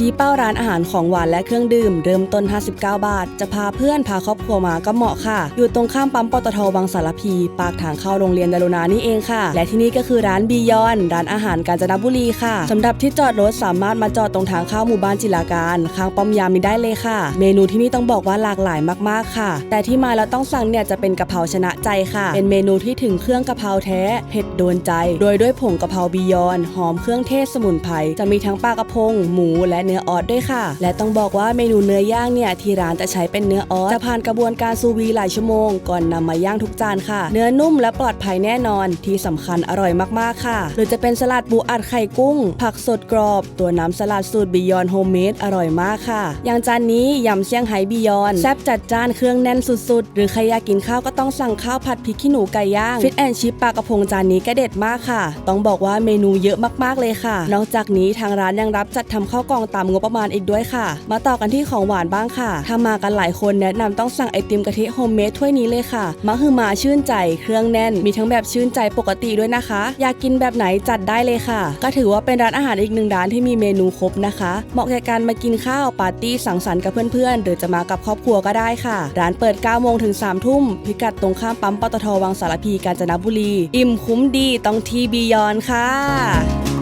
ชี้เป้าร้านอาหารของหวานและเครื่องดื่ม เริ่มต้น 59 บาท จะพาเพื่อนพาครอบครัวมาก็เหมาะค่ะ อยู่ตรงข้ามปั๊มปตทวังสารพี ปากทางเข้าโรงเรียนดารุณานี่เองค่ะ และที่นี่ก็คือร้านบียอน ร้านอาหารกาญจนบุรีค่ะสำหรับที่จอดรถสามารถมาจอดตรงทางเข้าหมู่บ้านจิราการข้างป้อมยามนี้ได้เลยค่ะ เมนูที่นี่ต้องบอกว่าหลากหลายมากๆค่ะ แต่ที่มาแล้วต้องสั่งเนี่ยจะเป็นกะเพราชนะใจค่ะ เป็นเมนูที่ถึงเครื่องกะเพราแท้เผ็ดโดนใจ โดยด้วยผงกะเพราบียอน หอมเครื่องเทศสมุนไพรจะมีทั้งปลากระพงหมูและเนื้อออสด้วยค่ะ และต้องบอกว่าเมนูเนื้อย่างเนี่ยที่ร้านจะใช้เป็นเนื้อออสจะผ่านกระบวนการซูวีหลายชั่วโมงก่อนนำมาย่างทุกจานค่ะ เนื้อนุ่มและปลอดภัยแน่นอนที่สำคัญอร่อยมากๆค่ะ หรือจะเป็นสลัดปูอัดไข่กุ้ง ผักสดกรอบ ตัวน้ำสลัดสูตรบียอนโฮมเมดอร่อยมากค่ะ อย่างจานนี้ยำเซี่ยงไฮ้บียอนแซ่บจัดจานเครื่องแน่นสุดๆ หรือใครอยากกินข้าวก็ต้องสั่งข้าวผัดพริกขี้หนูไก่ย่างฟิตแอนชิปปลากระพงจานนี้ก็เด็ดมากค่ะ ต้องบอกว่าเมนูเยอะมากๆเลยค่ะ นอกจากนี้ทางร้านยังรับจัดทำข้าวกล่องตามงบประมาณอีกด้วยค่ะ มาต่อกันที่ของหวานบ้างค่ะ ถ้ามากันหลายคนแนะนำต้องสั่งไอติมกะทิโฮมเมดถ้วยนี้เลยค่ะมะฮือมาชื่นใจเครื่องแน่น มีทั้งแบบชื่นใจปกติด้วยนะคะ อยากกินแบบไหนจัดได้เลยค่ะ ก็ถือว่าเป็นร้านอาหารอีกหนึ่งร้านที่มีเมนูครบนะคะ เหมาะแก่การมากินข้าวปาร์ตี้สังสรรค์กับเพื่อนๆ หรือจะมากับครอบครัวก็ได้ค่ะ ร้านเปิด9โมงถึง3ทุ่ม พิกัดตรงข้ามปั๊มปตทวังสารพีกาญจนบุรี อิ่มคุ้มดีต้องทีบียอนค่ะ